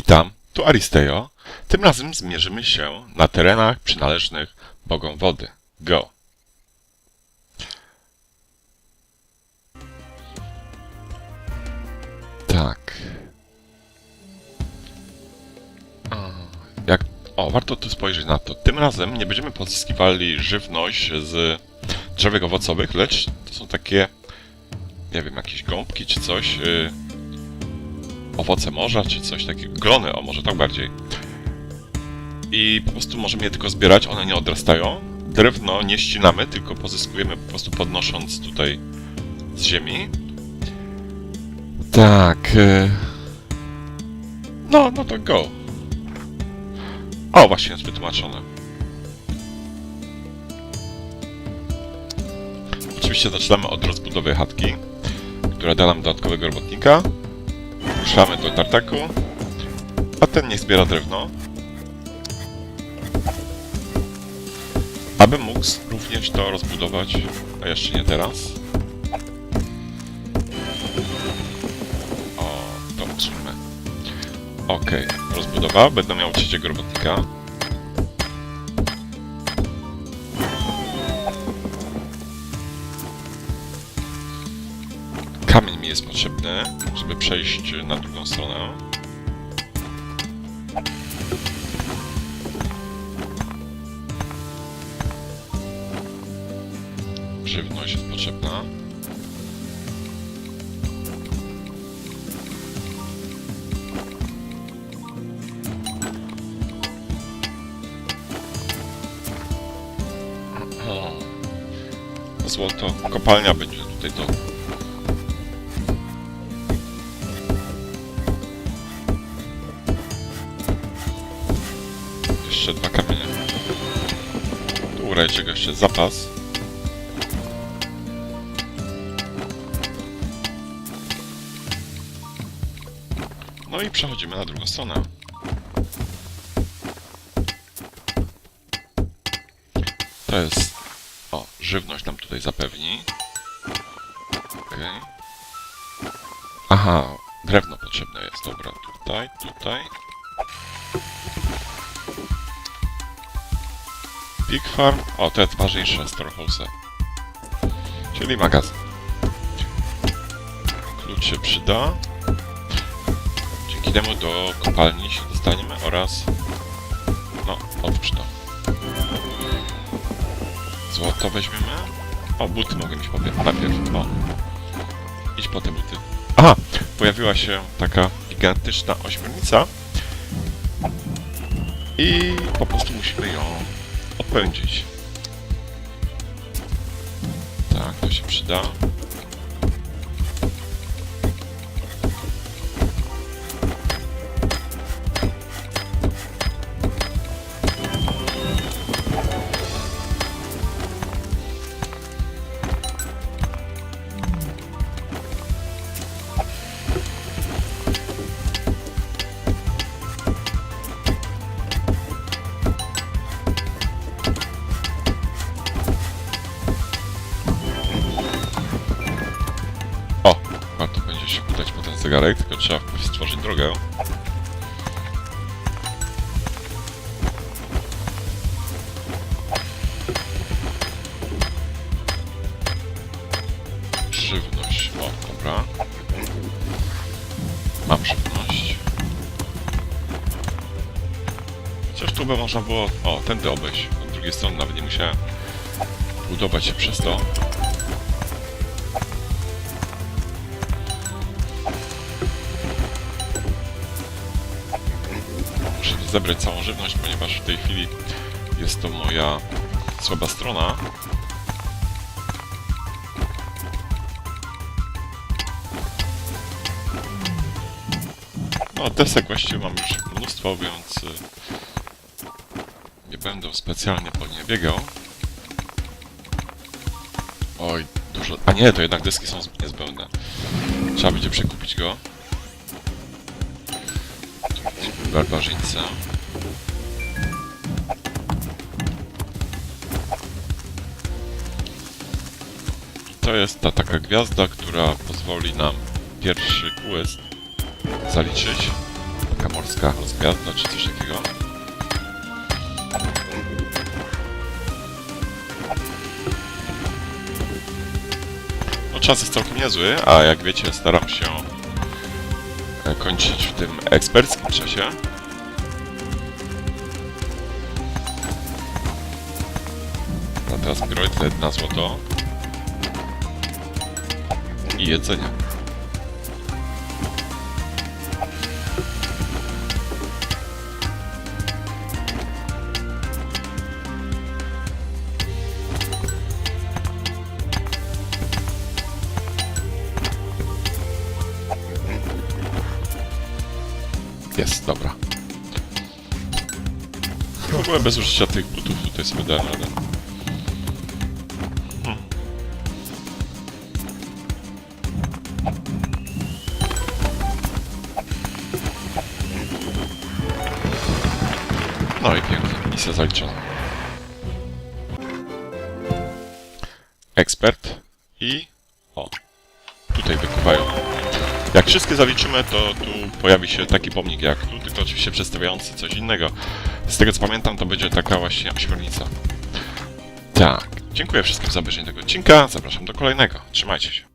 Witam, tu Aristejo. Tym razem zmierzymy się na terenach przynależnych bogom wody. Go! Tak. Jak... O, warto tu spojrzeć na to. Tym razem nie będziemy pozyskiwali żywność z drzewek owocowych, lecz to są takie, nie wiem, jakieś gąbki czy coś. y, owoce morza, czy coś takiego. Glony, o może tak bardziej. I po prostu możemy je tylko zbierać, one nie odrastają. Drewno nie ścinamy, tylko pozyskujemy po prostu podnosząc tutaj z ziemi. Tak. y, No, no to go. O, właśnie jest wytłumaczone. Oczywiście zaczynamy od rozbudowy chatki, która da nam dodatkowego robotnika. Ruszamy do tartaku, a ten niech zbiera drewno. Aby mógł również to rozbudować, a jeszcze nie teraz. O, to utrzymmy. Okej, rozbudowa. Będę miał trzeciego robotnika. Kamień mi jest potrzebny, żeby przejść na drugą stronę. Żywność jest potrzebna. Złoto. Kopalnia będzie tutaj do Jeszcze dwa kamienie. Tu urajcie go jeszcze zapas. No i przechodzimy na drugą stronę. To jest... O, żywność nam tutaj zapewni. Okej. Aha, drewno potrzebne jest. Dobra, tutaj, tutaj. Pig Farm. O, jest ważniejsze Storehouse. Czyli magazyn. Klucz się przyda. Dzięki temu do kopalni się dostaniemy oraz... No, oprócz to. Złoto weźmiemy. O, buty mogę mieć popier- najpierw. O. Idź po te buty. Aha! Pojawiła się taka gigantyczna ośmiornica. I po prostu musimy ją odpędzić. Tak, to się przyda. Zegarek, tylko trzeba stworzyć drogę. Żywność. O, dobra. Mam żywność. Chociaż tu by można było... O, tędy obejść. Od drugiej strony nawet nie musiałem budować się przez to. Zebrać całą żywność, ponieważ w tej chwili jest to moja słaba strona. No, desek właściwie mam już mnóstwo, więc y, nie będę specjalnie po nie biegał. Oj, dużo... A nie, to jednak deski są niezbędne. Trzeba będzie przekupić go. Barbarzyńca. I to jest ta taka gwiazda, która pozwoli nam pierwszy quest zaliczyć. Taka morska rozgwiazda czy coś takiego. No czas jest całkiem niezły, a jak wiecie staram się kończyć w tym eksperckim czasie. A teraz Groidlet na złoto. I jedzenie. Jest, dobra. W ogóle bez użycia tych butów tutaj sobie dałem radę. No i pięknie, misja zaliczona. Ekspert i... O, tutaj wykuwają. Jak wszystkie zaliczymy, to tu pojawi się taki pomnik jak tu, tylko oczywiście przedstawiający coś innego. Z tego co pamiętam, to będzie taka właśnie ośmiornica. Tak. Dziękuję wszystkim za obejrzenie tego odcinka. Zapraszam do kolejnego. Trzymajcie się.